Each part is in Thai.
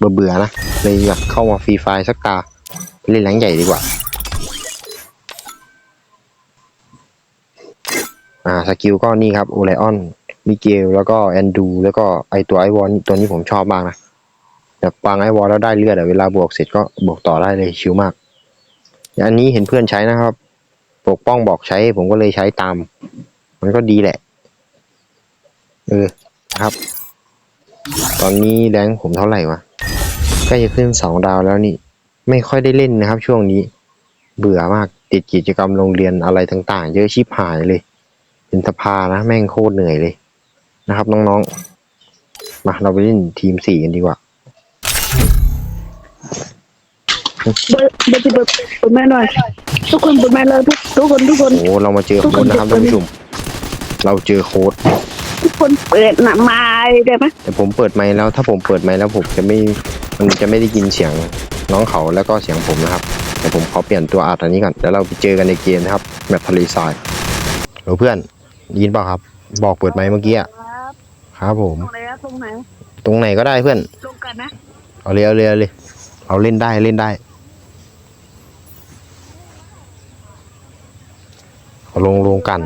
เบื่อเบื่อๆนะเลยอยากเข้ามาฟรีไฟสักตาเล่นแรงใหญ่ดีกว่า อ่าสกิลก็นี่ครับโอไลออนมิเกลแล้วก็แอนดูแล้วก็ไอตัวไอวอลตัวนี้ผมชอบมากนะแบบวางไอวอลแล้วได้เลือดเวลาบวกเสร็จก็บวกต่อได้เลยชิวมากอันนี้เห็นเพื่อนใช้นะครับ ปกป้องบอกใช้ผมก็เลยใช้ตาม มันก็ดีแหละ เออครับ ตอนนี้แรงผมเท่าไหร่วะ กล้จะขึ้นสองดาวแล้วนี่ ไม่ค่อยได้เล่นนะครับ ช่วงนี้ เบื่อมากติดกิจกรรมโรงเรียนอะไรต่าง ๆ เยอะชิบหายเลย เป็นสภานะ แม่งโคตรเหนื่อยเลยนะครับน้องๆ มาเราไปเล่นทีมสี่กันดีกว่าเบิร์ดเบิร์ดเบิร์ดเบิร์ดแม่หน่อยทุกคนเบิร์ดแม่เลยทุกทุกคนทุกคนโอ้เรามาเจอโค้ดนะครับท่านผู้ชมเราเจอโค้ดทุกคนเปิดหนาไม้ได้ไหมแต่ผมเปิดไมค์แล้ว ถ้าผมเปิดไมค์แล้วผมจะไม่ มันจะไม่ได้ยินเสียงน้องเขาแล้วก็เสียงผมนะครับแต่ผมขอเปลี่ยนตัวอัดอันนี้ก่อนแล้วเราไปเจอกันในเกมนะครับแบบทะเลทรายเออเพื่อนยินเปล่าครับ บอกเปิดไมค์เมื่อกี้อะครับครับผม ตรงไหนอะตรงไหนตรงไหนก็ได้เพื่อนลงกันนะเอาเลยเอาเลยเอาเลยเอาเล่นได้เล่นได้เอาลงลงกัน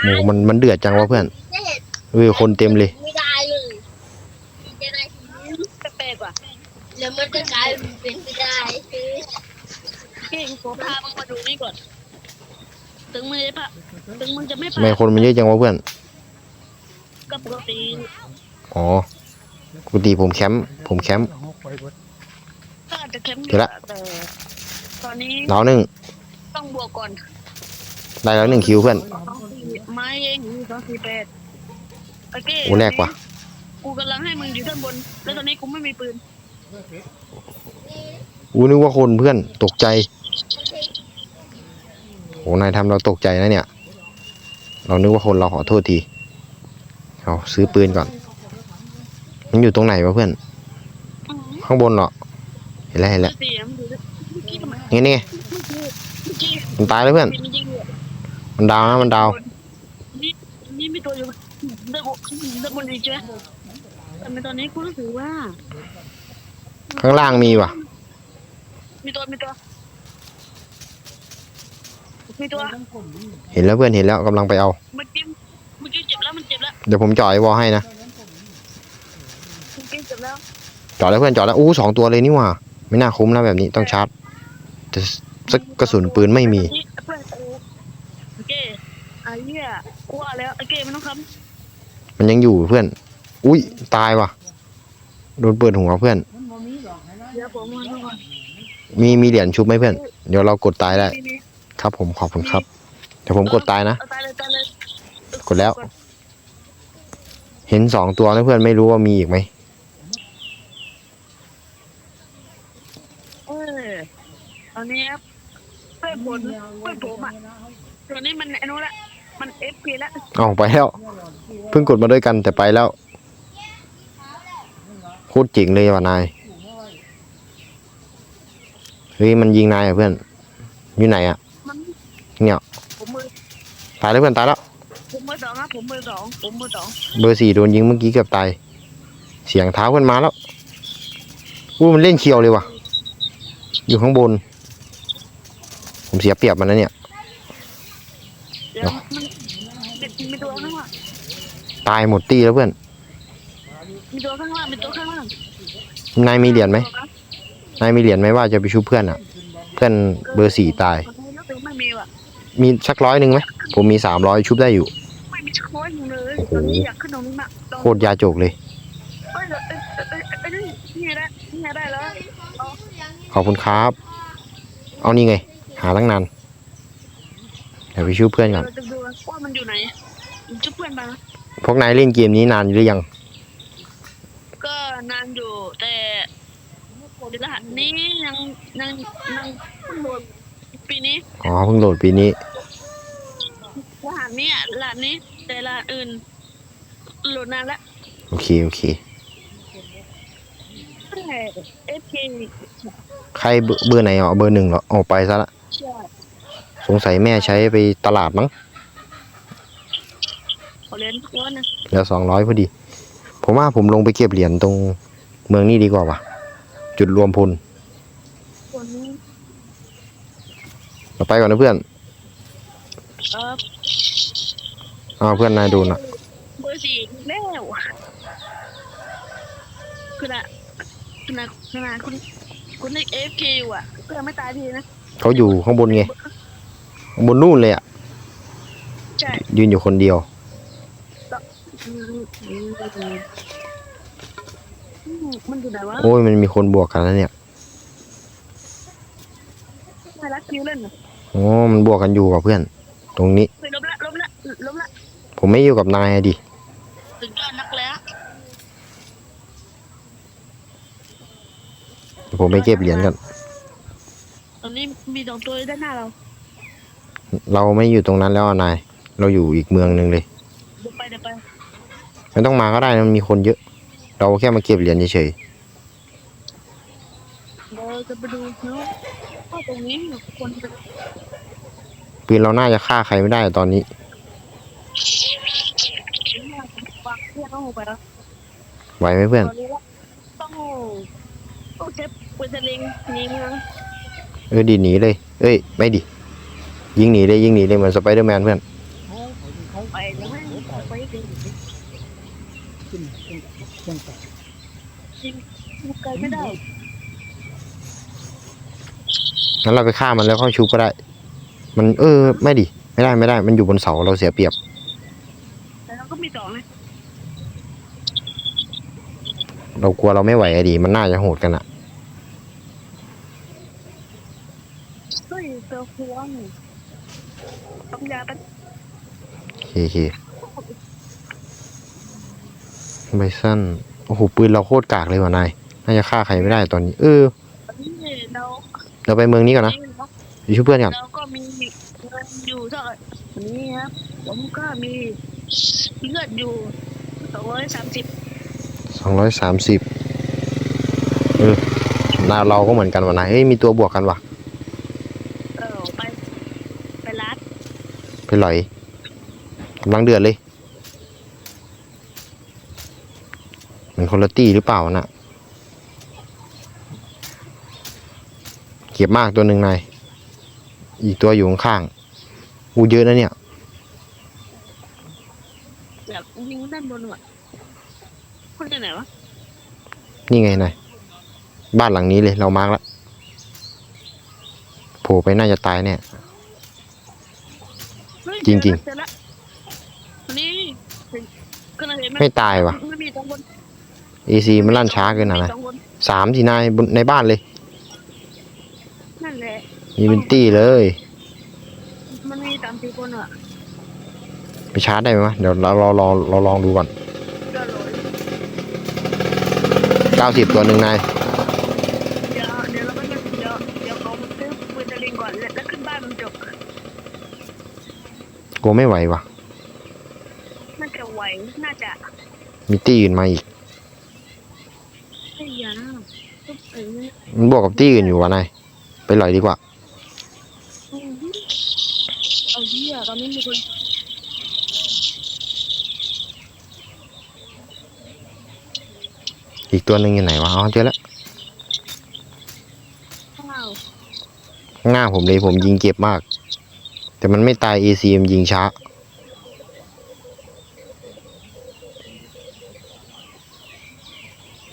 โอ้มันมันเดือดจังวะเพื่อนเฮ้ยคนเต็มเลยไม่ได้เลยจะได้ทีนี้ แปลกๆว่ะ แล้วมันจะกลายเป็นไม่ได้คือ เก่งโซพามึงมาดู นี่ก่อน ถึงมึงจะพะถึงมึงจะไม่ทำไมคนมันเยอะจังวะเพื่อน ก็ปกติอ๋อปกติผมแคมป์ผมแคมป์ ก็อาจจะเข้มเดี๋ยวละ แต่ตอนนี้ดาวหนึ่งต้องบวกก่อนได้แล้วหนึ่งคิวเพื่อน สองสี่ไม้เองสองสี่แปดโอเคโอ้แรกว่ะ กูกำลังให้มึงอยู่ด้านบน แล้วตอนนี้กูไม่มีปืน อู้นึกว่าคนเพื่อนตกใจโอ้นายทำเราตกใจนะเนี่ย เรานึกว่าคนเราขอโทษทีเอาซื้อปืนก่อน มันอยู่ตรงไหนวะเพื่อนอข้างบนเหรอ เห็นแล้วเห็นแล้วนี่นี่มันตายแล้วเพื่อน มันดาวนะมันดาวนี่นี่มีตัวอยู่เดินบนเดินบนอีกใช่ไหมแต่ในตอนนี้กูรู้สึกว่า ข้างล่างมีว่ะ มีตัวมีตัว มีตัวเห็นแล้วเพื่อนเห็นแล้วกำลังไปเอา เมื่อกี้เมื่อกี้เจ็บแล้วมันเจ็บแล้วเดี๋ยวผมจ่อไอ้วอลให้นะเมื่อกี้เจ็บแล้วจ่อแล้วเพื่อนจ่อแล้วอู้สองตัวเลยนี่หว่าไม่น่าคุ้มนะแบบนี้ต้องชาร์จแต่สักกระสุนปืนไม่มีเพื่อนกูโอเคไอ้เหี้ยกูว่าแล้วโอเคไม่ต้องคมันยังอยู่เพื่อน อุ้ยตายว่ะ โดนเปิดหัวเพื่อนำเดี๋ยวผมมาทุกคนมีมีเหรียญชุบไหมเพื่อน เดี๋ยวเรากดตายได้ นี่นี่ ครับผมขอบคุณครับ เดี๋ยวผมกดตายนะ เอาตายเลยตายเลยกดแล้ว เห็นสองตัวแล้วเพื่อนไม่รู้ว่ามีอีกไหม เออตอนนี้ครับเพื่อนผมเพื่อนผมอะตัวนี้มันไอ้นู้นละ มันเอฟพีละเอาไปแล้ว เพิ่งกดมาด้วยกันแต่ไปแล้วโคตรเจ๋งเลยว่ะนาย เฮ้ยมันยิงนายอะเพื่อน อยู่ไหนอะมัน เนี่ยผมมือตายแล้วเพื่อนตายแล้ว ผมมือสองครับผมมือสองผมมือสองเบอร์สี่โดนยิงเมื่อกี้เกือบตาย เสียงเท้าเพื่อนมาแล้วอู้มันเล่นเคียวเลยว่ะ อยู่ข้างบน ผมเสียเปรียบมันนะเนี่ย เดี๋ยวมันมีมีตัวข้างล่างตายหมดตีแล้วเพื่อน มีตัวข้างล่างมีตัวข้างล่างนายมีเหรียญไหม นายมีเหรียญไหมว่าจะไปชุบเพื่อนอะ เพื่อนเบอร์สี่ตายตอนนี้รู้สึกไม่มีว่ะ มีสักร้อยหนึ่งไหมผมมีสามร้อยชุบได้อยู่ ไม่มีช้อยเลยโอ้โหตอนนี้อยากขึ้นตรงนี้มากตรงโคตรยาจกเลย เอ้ยเอ้ยเอ้ยเอ้ยเอ้ยนี่นี่ไงได้นี่ไงได้แล้วขอบคุณครับ เอานี่ไง หาตั้งนาน เดี๋ยวไปชุบเพื่อนก่อน เราจะดูว่ามันอยู่ไหนจุ๊บเพื่อนมาพวกนายเล่นเกมนี้นานหรือยัง ก็นานอยู่แต่เดี๋ยวรหัสนี้ยังยังยังเพิ่งโหลด ปีนี้อ๋อเพิ่งโหลดปีนี้รหัสนี้อะรหัสนี้ แต่รหัสอื่นโหลดนานละโอเคโอเคแต่เอฟเคใครเบอร์เบอร์ไหนอะเบอร์หนึ่งเหรอออกไปซะละใช่สงสัยแม่ใช้ไปตลาดมั้งขอเรียนทุกวันนะเหลือสองร้อยพอดี ผมว่าผมลงไปเก็บเหรียญตรงเมืองนี้ดีกว่าว่ะ จุดรวมพล ตัวนี้ เราไปก่อนนะเพื่อนเอออ้าวเพื่อนนายโดนอะเบอร์สี่แล้วคืออะขนาดขนาดคุณคุณเล็กเอฟเคอยู่อะก็ยังไม่ตายทีนะเขาอยู่ข้างบนไงข้างบนนู่นเลยอะใช่ยืนอยู่คนเดียวอืมอืมอืมมันอยู่ไหนวะโอ้ยมันมีคนบวกกันแล้วเนี่ย ไม่รักคิว เล่นเหรอโอ้มันบวกกันอยู่กับเพื่อน ตรงนี้เฮ้ยล้มละล้มละล้มละผมไม่อยู่กับนายอะดิถึงยอดนักแล้วเดี๋ยวผมไปเก็บเหรียญกันตอนนี้มีสองตัวด้านหน้าเราเราไม่อยู่ตรงนั้นแล้วอะนาย เราอยู่อีกเมืองหนึ่งเลย เดี๋ยวไปเดี๋ยวไปไม่ต้องมาก็ได้นะมันมีคนเยอะ เราแค่มาเก็บเหรียญเฉยเราจะไปดูเนาะว่าตรงนี้คนจะๆปืนเราน่าจะฆ่าใครไม่ได้ตอนนี้ วางเพื่อนต้องลงไปแล้วไหวไหมเพื่อน ตอนนี้ละต้องต้องเช็คปืนสลิงหนีเมืองเออดีหนีเลย เอ้ย ไม่ดิ ยิงหนีเลยยิงหนีเลยเหมือนสไปเดอร์แมนเพื่อน ไปแล้วไม่ไปถึงยิงไกลไม่ได้ งั้นเราไปฆ่ามันแล้วเข้าชุบก็ได้ มันเออ ไม่ดิ ไม่ได้ไม่ได้ มันอยู่บนเสาเราเสียเปรียบแต่เราก็มีสองนะเรากลัวเราไม่ไหวอะดิ มันน่าจะโหดกันอะเฮ้ยเจอพวงต้องยาเป็นโอเคโอเคไบซันโอ้โหปืนเราโคตรกากเลยว่ะนาย น่าจะฆ่าใครไม่ได้ตอนนี้ เออตอนนี้เรา เราไปเมืองนี้ก่อนนะอยู่ช่วยเพื่อนก่อนเราก็มีเงินอยู่เท่าไหร่วันนี้ครับ ผมก็มีเลือดอยู่สองร้อยสามสิบสองร้อยสามสิบเออนาเราก็เหมือนกันว่ะนายเฮ้ยมีตัวบวกกันว่ะเออไปไปร้านไปหลอยกำลังเดือดเลยเหมือนคนละตี้หรือเปล่าน่ะ เก็บมากตัวหนึ่งนาย อีกตัวอยู่ข้างๆอูเยอะนะเนี่ยแบบยิงด้านบนว่ะคนจะไหนวะ นี่ไงนาย บ้านหลังนี้เลยเรามาร์กแล้วโผล่ไปน่าจะตายแน่เฮ้ยจริงๆเจอละเจอละวันนี้เห็นก็เลยเห็นไหมไม่ตายว่ะไม่มีสองคน AC มันลั่นช้าเกินอะมีนะสองคนสามทีนายบนในบ้านเลยนั่นแหละ มีเป็นตี้เลย มันมีสามสี่คนอะไปชาร์จได้ไหมวะเดี๋ยวเราเราเราเราลองดูก่อนก็เลยเก้าสิบตัวหนึ่งนายเดี๋ยวเดี๋ยวเราไปเดี๋ยวเดี๋ยวเขาซื้อปืนจะลิงก่อนแล้วแล้วขึ้นบ้านมันจบกลัวไม่ไหววะน่าจะไหวน่าจะมีตี้อื่นมาอีกไอ้ยาก็เออมันบวกกับตี้อื่นอยู่วะนายไปหลอยดีกว่า เอาเหี้ยตอนนี้มีคนอีกตัวหนึ่งอยู่ไหนวะ อ๋อเจอแล้วข้าวข้างหน้าผมเลยผมยิงเจ็บมาก แต่มันไม่ตาย AC มันยิงช้า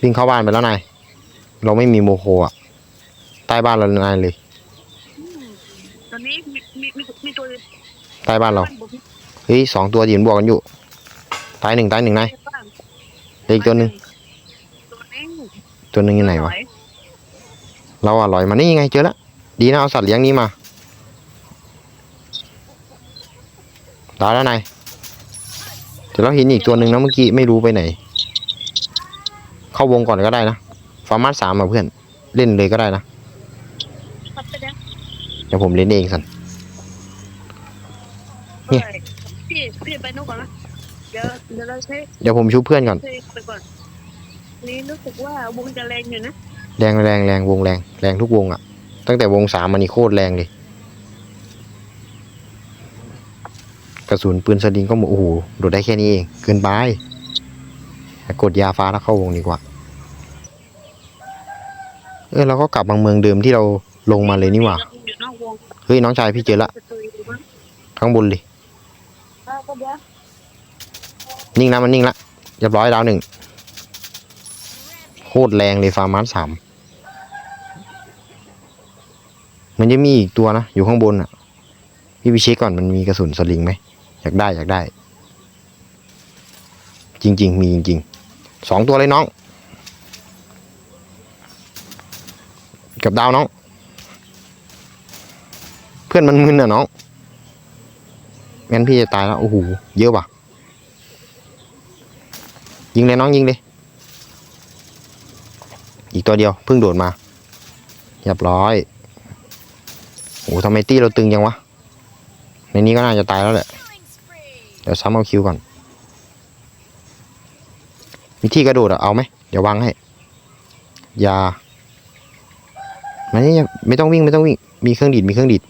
วิ่งเข้าบ้านไปแล้วนาย เราไม่มีโมโคอะ ใต้บ้านเรานายเลยอืม ตอนนี้มีมีมีมีตัวใต้บ้านเราบุกเฮ้ยสองตัวยืนบวกกันอยู่ตายหนึ่งตายหนึ่งนายบ้านเหลืออีกตัวหนึ่งตัวนี้ตัวหนึ่งอยู่ไหนวะเราอะลอยมานี่ไงเจอแล้วดีนะเอาสัตว์เลี้ยงนี้มาตายแล้วนายแต่เราเห็นอีกตัวหนึ่งนะเมื่อกี้ไม่รู้ไปไหน เข้าวงก่อนก็ได้นะฟาร์มาสสามอะเพื่อนเล่นเลยก็ได้นะ ครับไปแล้ว เดี๋ยวผมเล่นเองสัน เนี่ย พี่พี่ไปนู่นก่อนนะเดี๋ยวเดี๋ยวเราใช้เดี๋ยวผมชูเพื่อนก่อนเพลงไปก่อน นี่รู้สึกว่าวงจะแรงอยู่นะแรงแรงแรงวงแรงแรงทุกวงอะ ตั้งแต่วงสามมันนี่โคตรแรงเลย กระสุนปืนสลิงก็หมดโอ้โหโดดได้แค่นี้เอง เกินไปกดยาฟ้าแล้วเข้าวงดีกว่า เออเราก็กลับมาเมืองเดิมที่เราลงมาเลยนี่หว่าอยู่นอกวง เฮ้ยน้องชายพี่เจอละจะตุยดูมั้งข้างบนเลยนิ่งนะมันนิ่งละเรียบร้อยดาวหนึ่งโคตรแรงเลยฟาร์มาสสามมันจะมีอีกตัวนะ อยู่ข้างบนอะ พี่ไปเช็คก่อนมันมีกระสุนสลิงไหมอยากได้อยากได้ จริง ๆ มีจริงๆสองตัวเลยน้อง กับดาวน้อง พื่อนมันมึนอะน้องงั้นพี่จะตายแล้วโอ้โหเยอะว่ะ ยิงเลยน้องยิงเลยอีกตัวเดียวเพิ่งโดดมาเรียบร้อยโอ้ทำไมตี้เราตึงยังวะ ในนี้ก็น่าจะตายแล้วแหละ เดี๋ยวซ้ำเอาคิวก่อน มีที่กระโดดอะเอาไหม เดี๋ยววางให้ อยาไม่ไม่ต้องวิ่งไม่ต้องวิ่ง มีเครื่องดีดมีเครื่องดีด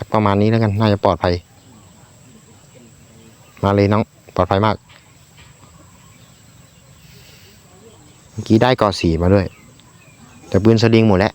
สักประมาณนี้แล้วกันน่าจะปลอดภัย มาเลยน้องปลอดภัยมากเมื่อกี้ได้กอสีมาด้วย แต่ปืนสลิงหมดแล้ว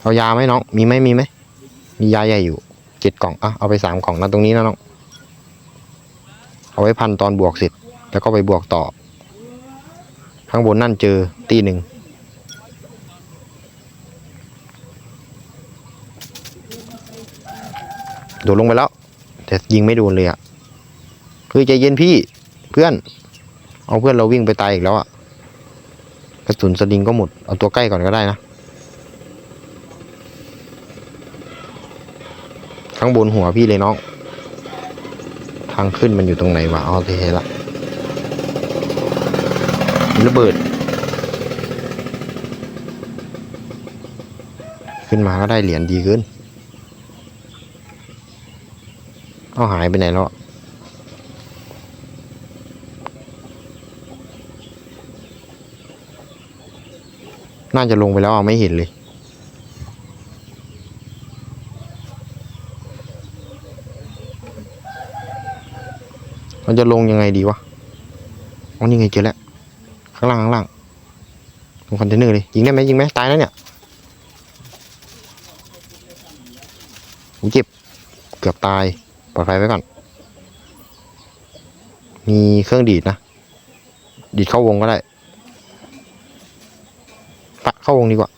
เอายาไหมน้องมีไหมมีไหมมียาใหญ่อยู่เจ็ดกล่องอะเอาไปสามกล่องนะตรงนี้นะน้องเอาไว้พันตอนบวกเสร็จแล้วก็ไปบวกต่อ ข้างบนนั่นเจอตีหนึ่ง โดดลงไปแล้ว แต่ยิงไม่โดนเลยอะเฮ้ยใจเย็นพี่เพื่อน เอาเพื่อนเราวิ่งไปตายอีกแล้วอะกระสุนสลิงก็หมด เอาตัวใกล้ก่อนก็ได้นะ ข้างบนหัวพี่เลยน้อง ทางขึ้นมันอยู่ตรงไหนวะอ๋อโอเคละระเบิด ขึ้นมาก็ได้เหรียญดีขึ้น เอาหายไปไหนแล้วน่าจะลงไปแล้วไม่เห็นเลยเราจะลงยังไงดีวะอ๋อนี่ไงเจอแล้ว ข้างล่างข้างล่างตรงคอนเทนเนอร์เลย ยิงได้ไหมยิงไหมตายแล้วเนี่ยโอ้เจ็บ เกือบตาย ปลอดภัยไว้ก่อน มีเครื่องดีดนะ ดีดเข้าวงก็ได้ปะเข้าวงดีกว่า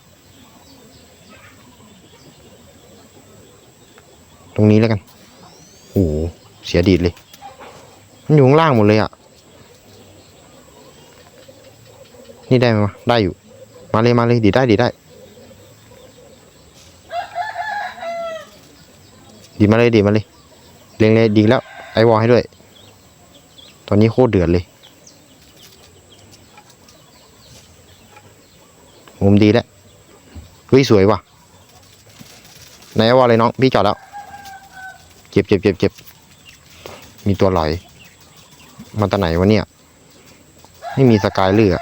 ตรงนี้แล้วกันโอ้โหเสียดีดเลย มันอยู่ข้างล่างหมดเลยอะ นี่ได้ไหมวะ ได้อยู่ มาเลยมาเลยดีดได้ดีดได้ ดีมาเลยดีมาเลย เล็งเลยดีแล้ว ไอวอลให้ด้วย ตอนนี้โคตรเดือดเลย มุมดีแล้วเฮ้ยสวยว่ะไหนไอวอลเลยน้อง พี่จอดแล้ว เจ็บเจ็บเจ็บเจ็บมีตัวหลอยมาตาไหนวะเนี่ย ไม่มีสกายเลือ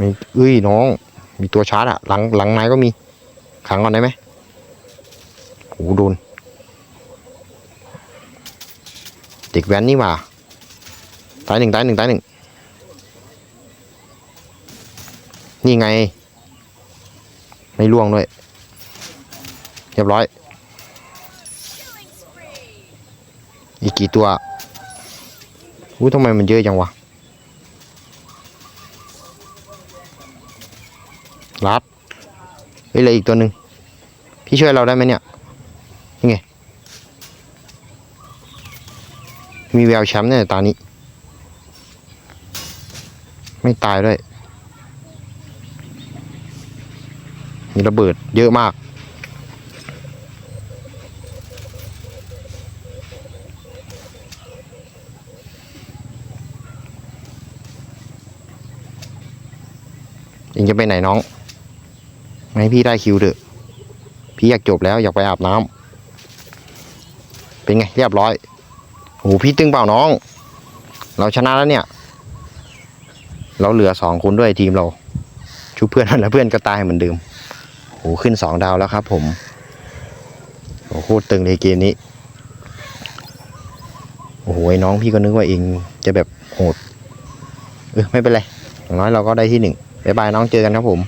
ม่เอ้ยน้อง มีตัวชาร์จอะหลังหลังไม้ก็มี ขังก่อนได้ไหมโหโดน เด็กแว้นนี่หว่าตายหนึ่งตายหนึ่งตายหนึ่งนี่ไง ไม่ล่วงด้วย เรียบร้อย อีกกี่ตัวอู้ทำไมมันเยอะจังวะ รัด เฮ้ยเหลยอีกตัวหนึ่งพี่ช่วยเราได้ไหมเนี่ยนี่ไงมีแววแชมป์เนี่ยตานี้ ไม่ตายด้วยมีระเบิดเยอะมากเองจะไปไหนน้อง ให้พี่ได้คิวเถอะ พี่อยากจบแล้วอยากไปอาบน้ำเป็นไงเรียบร้อยโอ้พี่ตึงเปล่าน้อง เราชนะแล้วเนี่ย เราเหลือสองคนด้วยทีมเราชูเพื่อนแล้วเพื่อนก็ตายเหมือนเดิมโอ้ขึ้นสองดาวแล้วครับ ผมโอ้โคตรตึงเลยเกมนี้โหไอ้น้องพี่ก็นึกว่าเองจะแบบโหดเออไม่เป็นไรอย่างน้อยเราก็ได้ที่หนึ่งบ๊ายบายน้องเจอกันครับผม